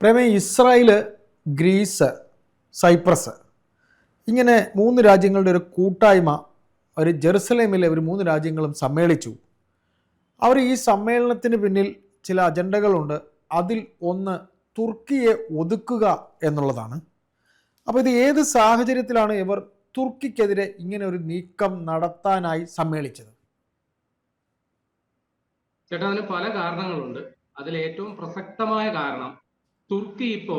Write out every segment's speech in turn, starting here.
പ്രേമേ Israel Greece Cyprus ഇങ്ങനെ മൂന്ന് രാജ്യങ്ങളുടെ ഒരു കൂട്ടായ്മ ഒരു ജെറുസലേമിലെ ഒരു മൂന്ന് രാജ്യങ്ങളും സമ്മേളിച്ചു. അവർ ഈ സമ്മേളനത്തിന് പിന്നിൽ ചില അജണ്ടകളുണ്ട്. അതിൽ ഒന്ന് തുർക്കിയെ ഒതുക്കുക എന്നുള്ളതാണ്. അപ്പോൾ ഇത് ഏത് സാഹചര്യത്തിലാണ് ഇവർ തുർക്കിക്കെതിരെ ഇങ്ങനെ ഒരു നീക്കം നടത്താനായി സമ്മേളിച്ചത്? ചേട്ടാ അതിന് പല കാരണങ്ങളുണ്ട്. അതിൽ ഏറ്റവും പ്രസക്തമായ കാരണം തുർക്കി ഇപ്പോ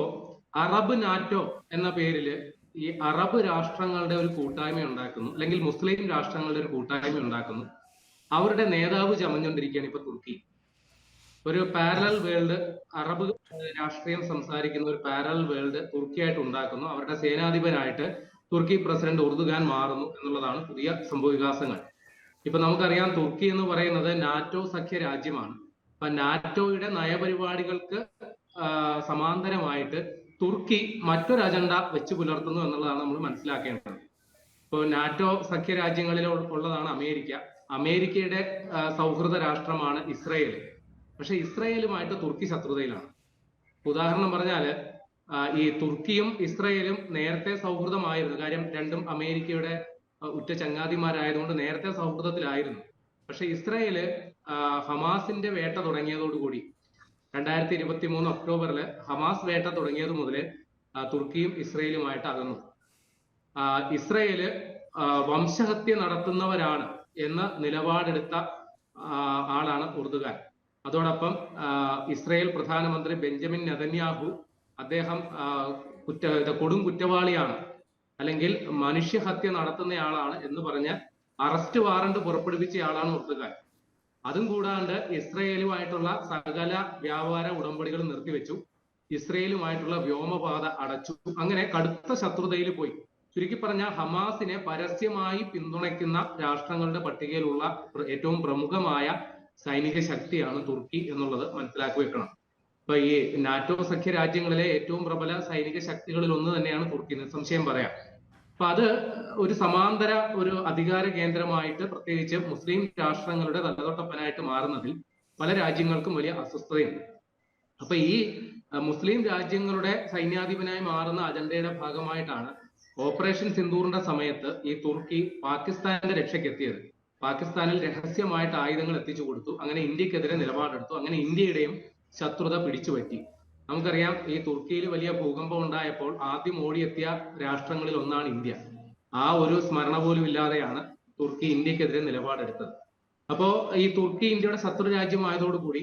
അറബ് നാറ്റോ എന്ന പേരിൽ ഈ അറബ് രാഷ്ട്രങ്ങളുടെ ഒരു കൂട്ടായ്മ ഉണ്ടാക്കുന്നു അല്ലെങ്കിൽ മുസ്ലിം രാഷ്ട്രങ്ങളുടെ ഒരു കൂട്ടായ്മ ഉണ്ടാക്കുന്നു. അവരുടെ നേതാവ് ചമഞ്ഞുകൊണ്ടിരിക്കുകയാണ് ഇപ്പൊ തുർക്കി. ഒരു പാരലൽ വേൾഡ് അറബ് രാഷ്ട്രീയം സംസാരിക്കുന്ന ഒരു പാരലൽ വേൾഡ് തുർക്കിയായിട്ട് ഉണ്ടാക്കുന്നു. അവരുടെ സേനാധിപനായിട്ട് തുർക്കി പ്രസിഡന്റ് ഉർദുഖാൻ മാറുന്നു എന്നുള്ളതാണ് പുതിയ സംഭവവികാസങ്ങൾ ഇപ്പൊ നമുക്കറിയാം തുർക്കി എന്ന് പറയുന്നത് നാറ്റോ സഖ്യ രാജ്യമാണ്. അപ്പൊ നാറ്റോയുടെ നയപരിപാടികൾക്ക് സമാന്തരമായിട്ട് തുർക്കി മറ്റൊരു അജണ്ട വെച്ച് പുലർത്തുന്നു എന്നുള്ളതാണ് നമ്മൾ മനസ്സിലാക്കേണ്ടത്. ഇപ്പോൾ നാറ്റോ സഖ്യ രാജ്യങ്ങളിൽ ഉള്ളതാണ് അമേരിക്ക. അമേരിക്കയുടെ സൗഹൃദ രാഷ്ട്രമാണ് ഇസ്രയേൽ പക്ഷെ ഇസ്രയേലുമായിട്ട് തുർക്കി ശത്രുതയിലാണ്. ഉദാഹരണം പറഞ്ഞാൽ ഈ തുർക്കിയും ഇസ്രയേലും നേരത്തെ സൗഹൃദമായിരുന്നു. കാര്യം രണ്ടും അമേരിക്കയുടെ ഉറ്റ ചങ്ങാതിമാരായതുകൊണ്ട് നേരത്തെ സൗഹൃദത്തിലായിരുന്നു. പക്ഷെ ഇസ്രയേൽ ഹമാസിന്റെ വേട്ട തുടങ്ങിയതോടുകൂടി രണ്ടായിരത്തി ഇരുപത്തി മൂന്ന് ഒക്ടോബറിൽ ഹമാസ് വേട്ട തുടങ്ങിയത് മുതൽ തുർക്കിയും ഇസ്രയേലുമായിട്ട് അകന്നു ഇസ്രയേൽ വംശഹത്യ നടത്തുന്നവരാണ് എന്ന നിലപാടെടുത്ത ആളാണ് ഉർദുഖാൻ അതോടൊപ്പം ഇസ്രയേൽ പ്രധാനമന്ത്രി ബെഞ്ചമിൻ നെതന്യാഹു അദ്ദേഹം കുറ്റ കൊടും കുറ്റവാളിയാണ്. അല്ലെങ്കിൽ മനുഷ്യഹത്യ നടത്തുന്നയാളാണ് എന്ന് പറഞ്ഞ് അറസ്റ്റ് വാറണ്ട് പുറപ്പെടുവിച്ചയാളാണ് ഉർദുഖാൻ അതും കൂടാണ്ട് ഇസ്രയേലുമായിട്ടുള്ള സകല വ്യാപാര ഉടമ്പടികൾ നിർത്തിവെച്ചു. ഇസ്രയേലുമായിട്ടുള്ള വ്യോമപാത അടച്ചു. അങ്ങനെ കടുത്ത ശത്രുതയിൽ പോയി. ചുരുക്കി പറഞ്ഞ ഹമാസിനെ പരസ്യമായി പിന്തുണയ്ക്കുന്ന രാഷ്ട്രങ്ങളുടെ പട്ടികയിലുള്ള ഏറ്റവും പ്രമുഖമായ സൈനിക ശക്തിയാണ് തുർക്കി എന്നുള്ളത് മനസ്സിലാക്കി വെക്കണം ഇപ്പൊ ഈ നാറ്റോ സഖ്യ രാജ്യങ്ങളിലെ ഏറ്റവും പ്രബല സൈനിക ശക്തികളിൽ ഒന്ന് തന്നെയാണ് തുർക്കി. നിസ്സംശയം പറയാം. അപ്പൊ അത് ഒരു സമാന്തര ഒരു അധികാര കേന്ദ്രമായിട്ട് പ്രത്യേകിച്ച് മുസ്ലിം രാഷ്ട്രങ്ങളുടെ തലതൊട്ടപ്പനായിട്ട് മാറുന്നതിൽ പല രാജ്യങ്ങൾക്കും വലിയ അസ്വസ്ഥതയുണ്ട്. അപ്പൊ ഈ മുസ്ലിം രാജ്യങ്ങളുടെ സൈന്യാധിപനായി മാറുന്ന അജണ്ടയുടെ ഭാഗമായിട്ടാണ് ഓപ്പറേഷൻ സിന്ദൂറിന്റെ സമയത്ത് ഈ തുർക്കി പാകിസ്ഥാന്റെ രക്ഷയ്ക്കെത്തിയത് പാകിസ്ഥാനിൽ രഹസ്യമായിട്ട് ആയുധങ്ങൾ എത്തിച്ചു കൊടുത്തു. അങ്ങനെ ഇന്ത്യക്കെതിരെ നിലപാടെടുത്തു. അങ്ങനെ ഇന്ത്യയുടെയും ശത്രുത പിടിച്ചുപറ്റി. നമുക്കറിയാം ഈ തുർക്കിയിൽ വലിയ ഭൂകമ്പം ഉണ്ടായപ്പോൾ ആദ്യം ഓടിയെത്തിയ രാഷ്ട്രങ്ങളിൽ ഒന്നാണ് ഇന്ത്യ. ആ ഒരു സ്മരണ പോലും ഇല്ലാതെയാണ് തുർക്കി ഇന്ത്യക്കെതിരെ നിലപാടെടുത്തത്. അപ്പോ ഈ തുർക്കി ഇന്ത്യയുടെ ശത്രു രാജ്യമായതോടുകൂടി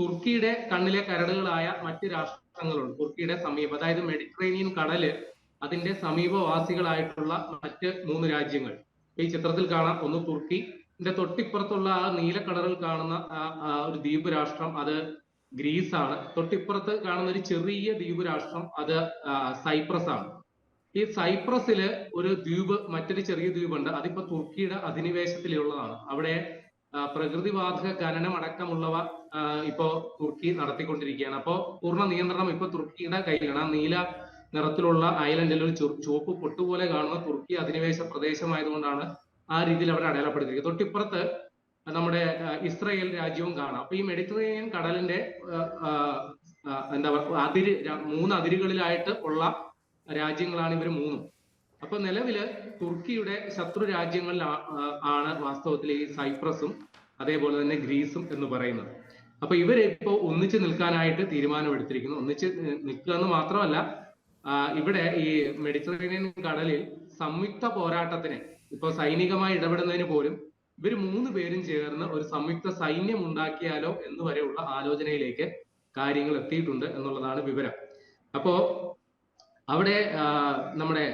തുർക്കിയുടെ കണ്ണിലെ കരടുകളായ മറ്റ് രാഷ്ട്രങ്ങളുണ്ട്. തുർക്കിയുടെ സമീപം അതായത് മെഡിറ്ററേനിയൻ കടൽ അതിന്റെ സമീപവാസികളായിട്ടുള്ള മറ്റ് മൂന്ന് രാജ്യങ്ങൾ. ഈ ചിത്രത്തിൽ കാണാം. ഒന്ന് തുർക്കി തൊട്ടിപ്പുറത്തുള്ള ആ നീല കളറിൽ കാണുന്ന ഒരു ദ്വീപ് രാഷ്ട്രം. അത് ഗ്രീസ് ആണ് തൊട്ടിപ്പുറത്ത് കാണുന്ന ഒരു ചെറിയ ദ്വീപ് രാഷ്ട്രം അത് സൈപ്രസ് ആണ് ഈ സൈപ്രസിൽ ഒരു ദ്വീപ് മറ്റൊരു ചെറിയ ദ്വീപുണ്ട്. അതിപ്പോ തുർക്കിയുടെ അധിനിവേശത്തിലുള്ളതാണ്. അവിടെ ആ, പ്രകൃതിവാതക ഖനനം അടക്കമുള്ളവ ഇപ്പോ തുർക്കി നടത്തിക്കൊണ്ടിരിക്കുകയാണ്. അപ്പോ പൂർണ നിയന്ത്രണം ഇപ്പൊ തുർക്കിയുടെ കയ്യിലാണ്. ആ നീല നിറത്തിലുള്ള ഐലൻഡിൽ ഒരു ചുവപ്പ് പൊട്ടുപോലെ കാണുന്ന തുർക്കി അധിനിവേശ പ്രദേശമായതുകൊണ്ടാണ് ആ രീതിയിൽ അവിടെ അടയാളപ്പെടുത്തിയിരിക്കുന്നത്. തൊട്ടിപ്പുറത്ത് നമ്മുടെ ഇസ്രയേൽ രാജ്യവും കാണാം. അപ്പൊ ഈ മെഡിറ്ററേനിയൻ കടലിന്റെ എന്താ അതിര് മൂന്ന് അതിരുകളിലായിട്ട് ഉള്ള രാജ്യങ്ങളാണ് ഇവർ മൂന്നും. അപ്പൊ നിലവിൽ തുർക്കിയുടെ ശത്രു രാജ്യങ്ങളിൽ ആണ് വാസ്തവത്തിൽ ഈ സൈപ്രസും അതേപോലെ തന്നെ ഗ്രീസും എന്ന് പറയുന്നത്. അപ്പൊ ഇവർ ഇപ്പോ ഒന്നിച്ചു നിൽക്കാനായിട്ട് തീരുമാനമെടുത്തിരിക്കുന്നു. ഒന്നിച്ച് നിൽക്കുക എന്ന് മാത്രമല്ല ഇവിടെ ഈ മെഡിറ്ററേനിയൻ കടലിൽ സംയുക്ത പോരാട്ടത്തിന് ഇപ്പൊ സൈനികമായി ഇടപെടുന്നതിന് പോലും ഇവർ മൂന്ന് പേരും ചേർന്ന് ഒരു സംയുക്ത സൈന്യം ഉണ്ടാക്കിയാലോ എന്ന് വരെയുള്ള ആലോചനയിലേക്ക് കാര്യങ്ങൾ എത്തിയിട്ടുണ്ട് എന്നുള്ളതാണ് വിവരം. അപ്പോ അവിടെ നമ്മുടെ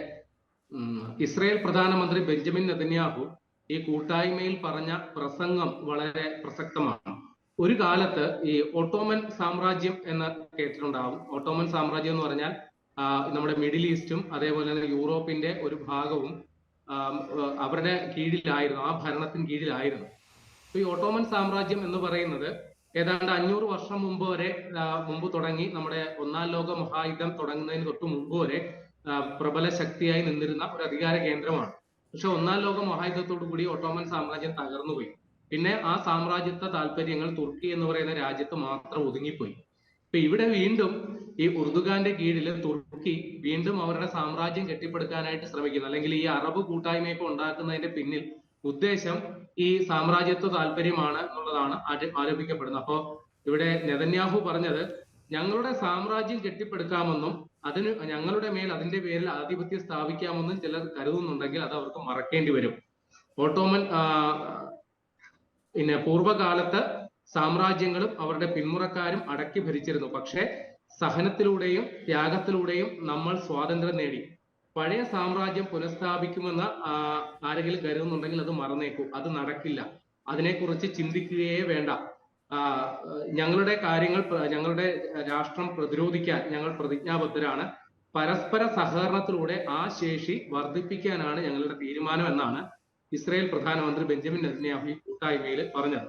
ഇസ്രയേൽ പ്രധാനമന്ത്രി ബെഞ്ചമിൻ നെതന്യാഹു ഈ കൂട്ടായ്മയിൽ പറഞ്ഞ പ്രസംഗം വളരെ പ്രസക്തമാണ്. ഒരു കാലത്ത് ഈ ഓട്ടോമൻ സാമ്രാജ്യം എന്ന് കേട്ടിട്ടുണ്ടാവും. ഓട്ടോമൻ സാമ്രാജ്യം എന്ന് പറഞ്ഞാൽ നമ്മുടെ മിഡിൽ ഈസ്റ്റും അതേപോലെ തന്നെ യൂറോപ്പിന്റെ ഒരു ഭാഗവും അവരുടെ കീഴിലായിരുന്നു ആ ഭരണത്തിന് കീഴിലായിരുന്നു. ഈ ഓട്ടോമൻ സാമ്രാജ്യം എന്ന് പറയുന്നത് ഏതാണ്ട് അഞ്ഞൂറ് വർഷം മുമ്പ് വരെ മുമ്പ് തുടങ്ങി നമ്മുടെ ഒന്നാം ലോക മഹായുദ്ധം തുടങ്ങുന്നതിന് തൊട്ട് മുമ്പ് വരെ പ്രബല ശക്തിയായി നിന്നിരുന്ന ഒരു അധികാര കേന്ദ്രമാണ്. പക്ഷെ ഒന്നാം ലോക മഹായുദ്ധത്തോടു കൂടി ഓട്ടോമൻ സാമ്രാജ്യം തകർന്നുപോയി. പിന്നെ ആ സാമ്രാജ്യത്വ താല്പര്യങ്ങൾ തുർക്കി എന്ന് പറയുന്ന രാജ്യത്ത് മാത്രം ഒതുങ്ങിപ്പോയി. ഇപ്പൊ ഇവിടെ വീണ്ടും ഈ ഉർദുഖാന്റെ കീഴിൽ തുർക്കി വീണ്ടും അവരുടെ സാമ്രാജ്യം കെട്ടിപ്പടുക്കാനായിട്ട് ശ്രമിക്കുന്നു. അല്ലെങ്കിൽ ഈ അറബ് കൂട്ടായ്മയൊക്കെ ഉണ്ടാക്കുന്നതിന്റെ പിന്നിൽ ഉദ്ദേശം ഈ സാമ്രാജ്യത്വ താല്പര്യമാണ് എന്നുള്ളതാണ് ആര്- ആരോപിക്കപ്പെടുന്നത്. അപ്പോ ഇവിടെ നെതന്യാഹു പറഞ്ഞത് ഞങ്ങളുടെ സാമ്രാജ്യം കെട്ടിപ്പടുക്കാമെന്നും അതിന് ഞങ്ങളുടെ മേൽ അതിന്റെ പേരിൽ ആധിപത്യം സ്ഥാപിക്കാമെന്നും ചിലർ കരുതുന്നുണ്ടെങ്കിൽ അത് അവർക്ക് മറക്കേണ്ടി വരും. ഓട്ടോമൻ പിന്നെ പൂർവകാലത്ത് സാമ്രാജ്യങ്ങളും അവരുടെ പിന്മുറക്കാരും അടക്കി ഭരിച്ചിരുന്നു. പക്ഷേ സഹനത്തിലൂടെയും ത്യാഗത്തിലൂടെയും നമ്മൾ സ്വാതന്ത്ര്യം നേടി. പഴയ സാമ്രാജ്യം പുനഃസ്ഥാപിക്കുമെന്ന് ആരെങ്കിലും കരുതുന്നുണ്ടെങ്കിൽ അത് മറന്നേക്കൂ. അത് നടക്കില്ല. അതിനെക്കുറിച്ച് ചിന്തിക്കുകയേ വേണ്ട. ഞങ്ങളുടെ കാര്യങ്ങൾ ഞങ്ങളുടെ രാഷ്ട്രം പ്രതിരോധിക്കാൻ ഞങ്ങൾ പ്രതിജ്ഞാബദ്ധരാണ്. പരസ്പര സഹകരണത്തിലൂടെ ആ ശേഷി വർദ്ധിപ്പിക്കാനാണ് ഞങ്ങളുടെ തീരുമാനം എന്നാണ് ഇസ്രായേൽ പ്രധാനമന്ത്രി ബെഞ്ചമിൻ നെതന്യാഹു കൂട്ടായ്മയിൽ പറഞ്ഞത്.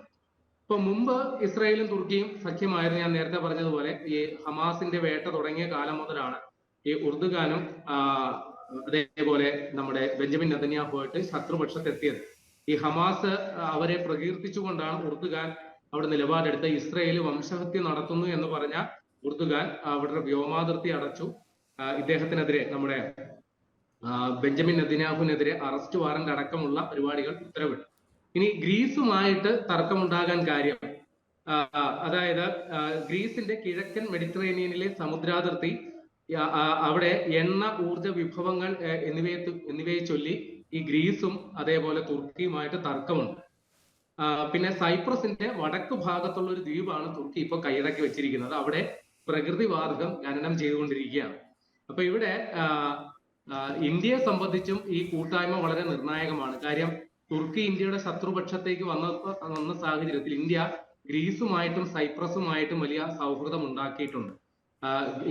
ഇപ്പൊ മുമ്പ് ഇസ്രായേലും തുർക്കിയും സഖ്യമായിരുന്നു. ഞാൻ നേരത്തെ പറഞ്ഞതുപോലെ ഈ ഹമാസിന്റെ വേട്ട തുടങ്ങിയ കാലം മുതലാണ് ഈ ഉർദുഖാനും അതേപോലെ നമ്മുടെ ബെഞ്ചമിൻ നദന്യാഹുമായിട്ട് ശത്രുപക്ഷത്തെത്തിയത്. ഈ ഹമാസ് അവരെ പ്രകീർത്തിച്ചുകൊണ്ടാണ് ഉർദുഖാൻ അവിടെ നിലപാടെടുത്ത് ഇസ്രയേൽ വംശഹത്യ നടത്തുന്നു എന്ന് പറഞ്ഞ ഉർദുഖാൻ അവരുടെ വ്യോമാതിർത്തി അടച്ചു. ഇദ്ദേഹത്തിനെതിരെ നമ്മുടെ ബെഞ്ചമിൻ നദിനാഹുവിനെതിരെ അറസ്റ്റ് വാറന്റ് അടക്കമുള്ള പരിപാടികൾ ഉത്തരവിട്ടു. ഇനി ഗ്രീസുമായിട്ട് തർക്കമുണ്ടാകാൻ കാര്യം അതായത് ഗ്രീസിന്റെ കിഴക്കൻ മെഡിറ്ററേനിയനിലെ സമുദ്രാതിർത്തി അവിടെ എണ്ണ ഊർജ വിഭവങ്ങൾ എന്നിവയെ എന്നിവയെ ചൊല്ലി ഈ ഗ്രീസും അതേപോലെ തുർക്കിയുമായിട്ട് തർക്കമുണ്ട്. പിന്നെ സൈപ്രസിന്റെ വടക്ക് ഭാഗത്തുള്ള ഒരു ദ്വീപാണ് തുർക്കി ഇപ്പൊ കൈയടക്കി വെച്ചിരിക്കുന്നത്. അവിടെ പ്രകൃതി വാതകം ഖനനം ചെയ്തുകൊണ്ടിരിക്കുകയാണ്. അപ്പൊ ഇവിടെ ഇന്ത്യയെ സംബന്ധിച്ചും ഈ കൂട്ടായ്മ വളരെ നിർണായകമാണ്. കാര്യം തുർക്കി ഇന്ത്യയുടെ ശത്രുപക്ഷത്തേക്ക് വന്ന വന്ന സാഹചര്യത്തിൽ ഇന്ത്യ ഗ്രീസുമായിട്ടും സൈപ്രസുമായിട്ടും വലിയ സൗഹൃദം ഉണ്ടാക്കിയിട്ടുണ്ട്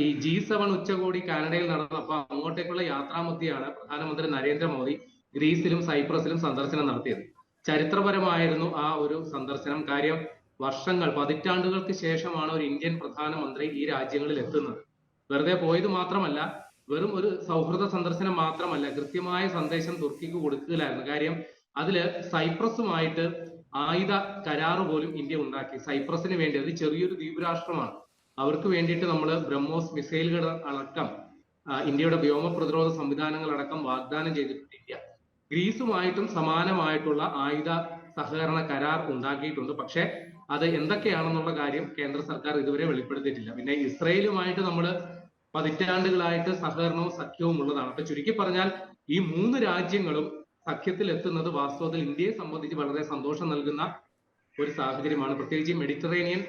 ഈ ജി സെവൻ ഉച്ചകോടി കാനഡയിൽ നടന്നപ്പോൾ അങ്ങോട്ടേക്കുള്ള യാത്രാമധ്യയാണ് പ്രധാനമന്ത്രി നരേന്ദ്രമോദി ഗ്രീസിലും സൈപ്രസിലും സന്ദർശനം നടത്തിയത്. ചരിത്രപരമായിരുന്നു ആ ഒരു സന്ദർശനം. കാര്യം വർഷങ്ങൾ പതിറ്റാണ്ടുകൾക്ക് ശേഷമാണ് ഒരു ഇന്ത്യൻ പ്രധാനമന്ത്രി ഈ രാജ്യങ്ങളിൽ എത്തുന്നത്. വെറുതെ പോയത് മാത്രമല്ല വെറും ഒരു സൗഹൃദ സന്ദർശനം മാത്രമല്ല കൃത്യമായ സന്ദേശം തുർക്കിക്ക് കൊടുക്കുകയായിരുന്നു കാര്യം അതിൽ സൈപ്രസുമായിട്ട് ആയുധ കരാറ് പോലും ഇന്ത്യ ഉണ്ടാക്കി. സൈപ്രസിന് വേണ്ടി അത് ചെറിയൊരു ദ്വീപ് രാഷ്ട്രമാണ് അവർക്ക് വേണ്ടിയിട്ട് നമ്മൾ ബ്രഹ്മോസ് മിസൈലുകൾ അടക്കം ഇന്ത്യയുടെ വ്യോമ പ്രതിരോധ സംവിധാനങ്ങൾ അടക്കം വാഗ്ദാനം ചെയ്തിട്ടുണ്ട് ഇന്ത്യ. ഗ്രീസുമായിട്ടും സമാനമായിട്ടുള്ള ആയുധ സഹകരണ കരാർ ഉണ്ടാക്കിയിട്ടുണ്ട്. പക്ഷേ അത് എന്തൊക്കെയാണെന്നുള്ള കാര്യം കേന്ദ്ര സർക്കാർ ഇതുവരെ വെളിപ്പെടുത്തിയിട്ടില്ല. പിന്നെ ഇസ്രയേലുമായിട്ട് നമ്മൾ പതിറ്റാണ്ടുകളായിട്ട് സഹകരണവും സഖ്യവും ഉള്ളതാണ്. അപ്പൊ ചുരുക്കി പറഞ്ഞാൽ ഈ മൂന്ന് രാജ്യങ്ങളും സഖ്യത്തിൽ എത്തുന്നത് വാസ്തവത്തിൽ ഇന്ത്യയെ സംബന്ധിച്ച് വളരെ സന്തോഷം നൽകുന്ന ഒരു സാഹചര്യമാണ്. പ്രത്യേകിച്ച് മെഡിറ്ററേനിയൻ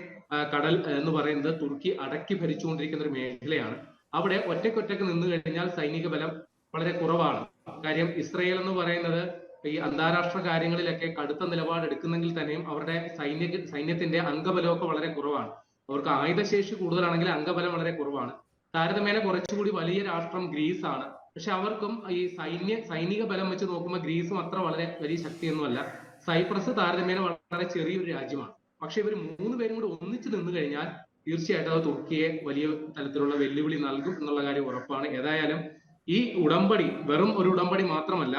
കടൽ എന്ന് പറയുന്നത് തുർക്കി അടക്കി ഭരിച്ചുകൊണ്ടിരിക്കുന്ന ഒരു മേഖലയാണ്. അവിടെ ഒറ്റക്കൊറ്റക്ക് നിന്ന് കഴിഞ്ഞാൽ സൈനിക ബലം വളരെ കുറവാണ്. കാര്യം ഇസ്രയേൽ എന്ന് പറയുന്നത് ഈ അന്താരാഷ്ട്ര കാര്യങ്ങളിലൊക്കെ കടുത്ത നിലപാട് എടുക്കുന്നെങ്കിൽ തന്നെയും അവരുടെ സൈന്യ സൈന്യത്തിന്റെ അംഗബലമൊക്കെ വളരെ കുറവാണ്. അവർക്ക് ആയുധശേഷി കൂടുതലാണെങ്കിൽ അംഗബലം വളരെ കുറവാണ്. താരതമ്യേന കുറച്ചുകൂടി വലിയ രാഷ്ട്രം ഗ്രീസ് ആണ് പക്ഷെ അവർക്കും ഈ സൈന്യ സൈനിക ബലം വെച്ച് നോക്കുമ്പോൾ ഗ്രീസും അത്ര വളരെ വലിയ ശക്തിയൊന്നുമല്ല. സൈപ്രസ് താരതമ്യേന വളരെ ചെറിയൊരു രാജ്യമാണ്. പക്ഷെ ഇവർ മൂന്ന് പേരും കൂടി ഒന്നിച്ചു നിന്ന് കഴിഞ്ഞാൽ തീർച്ചയായിട്ടും അത് തുർക്കിയെ വലിയ തരത്തിലുള്ള വെല്ലുവിളി നൽകും എന്നുള്ള കാര്യം ഉറപ്പാണ്. ഏതായാലും ഈ ഉടമ്പടി വെറും ഒരു ഉടമ്പടി മാത്രമല്ല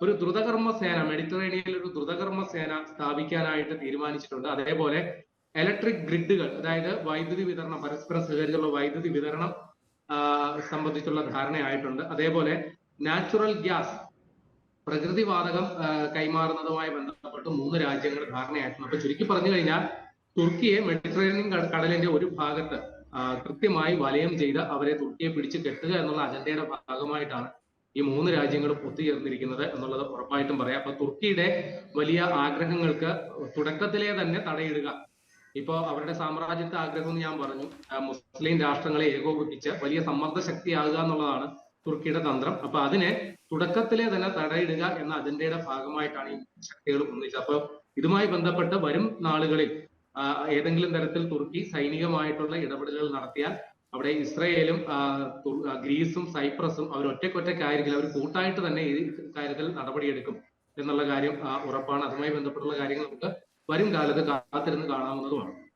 ഒരു ദ്രുതകർമ്മ സേന മെഡിറ്ററേനിയനിൽ ഒരു ദ്രുതകർമ്മ സേന സ്ഥാപിക്കാനായിട്ട് തീരുമാനിച്ചിട്ടുണ്ട്. അതേപോലെ ഇലക്ട്രിക് ഗ്രിഡുകൾ അതായത് വൈദ്യുതി വിതരണം പരസ്പരം സഹകരിച്ചുള്ള വൈദ്യുതി വിതരണം സംബന്ധിച്ചുള്ള ധാരണയായിട്ടുണ്ട്. അതേപോലെ നാച്ചുറൽ ഗ്യാസ് പ്രകൃതി വാതകം കൈമാറുന്നതുമായി ബന്ധപ്പെട്ട് മൂന്ന് രാജ്യങ്ങൾ ധാരണയായിട്ടുണ്ട്. അപ്പൊ ചുരുക്കി പറഞ്ഞു കഴിഞ്ഞാൽ തുർക്കിയെ മെഡിറ്ററേനിയൻ കടലിന്റെ ഒരു ഭാഗത്ത് കൃത്യമായി വലയം ചെയ്ത് അവരെ തുർക്കിയെ പിടിച്ചു കെട്ടുക എന്നുള്ള അജണ്ടയുടെ ഭാഗമായിട്ടാണ് ഈ മൂന്ന് രാജ്യങ്ങളും ഒത്തുചേർന്നിരിക്കുന്നത് എന്നുള്ളത് ഉറപ്പായിട്ടും പറയാം. അപ്പൊ തുർക്കിയുടെ വലിയ ആഗ്രഹങ്ങൾക്ക് തുടക്കത്തിലെ തന്നെ തടയിടുക ഇപ്പോ അവരുടെ സാമ്രാജ്യത്തെ ആഗ്രഹം എന്ന് ഞാൻ പറഞ്ഞു. മുസ്ലിം രാഷ്ട്രങ്ങളെ ഏകോപിപ്പിച്ച് വലിയ സമ്മർദ്ദ ശക്തിയാകുക എന്നുള്ളതാണ് തുർക്കിയുടെ തന്ത്രം. അപ്പൊ അതിനെ തുടക്കത്തിലെ തന്നെ തടയിടുക എന്ന അജണ്ടയുടെ ഭാഗമായിട്ടാണ് ഈ ശക്തികൾ ഒന്നിച്ചത് അപ്പൊ ഇതുമായി ബന്ധപ്പെട്ട് വരും നാളുകളിൽ ഏതെങ്കിലും തരത്തിൽ തുർക്കി സൈനികമായിട്ടുള്ള ഇടപെടലുകൾ നടത്തിയാൽ അവിടെ ഇസ്രയേലും ഗ്രീസും സൈപ്രസും അവർ ഒറ്റക്കൊറ്റക്കായിരിക്കില്ല അവർ കൂട്ടായിട്ട് തന്നെ ഈ കാര്യത്തിൽ നടപടിയെടുക്കും എന്നുള്ള കാര്യം ഉറപ്പാണ്. അതുമായി ബന്ധപ്പെട്ടുള്ള കാര്യങ്ങൾ നമുക്ക് വരും കാലത്ത് കാത്തിരുന്ന് കാണാവുന്നതുമാണ്.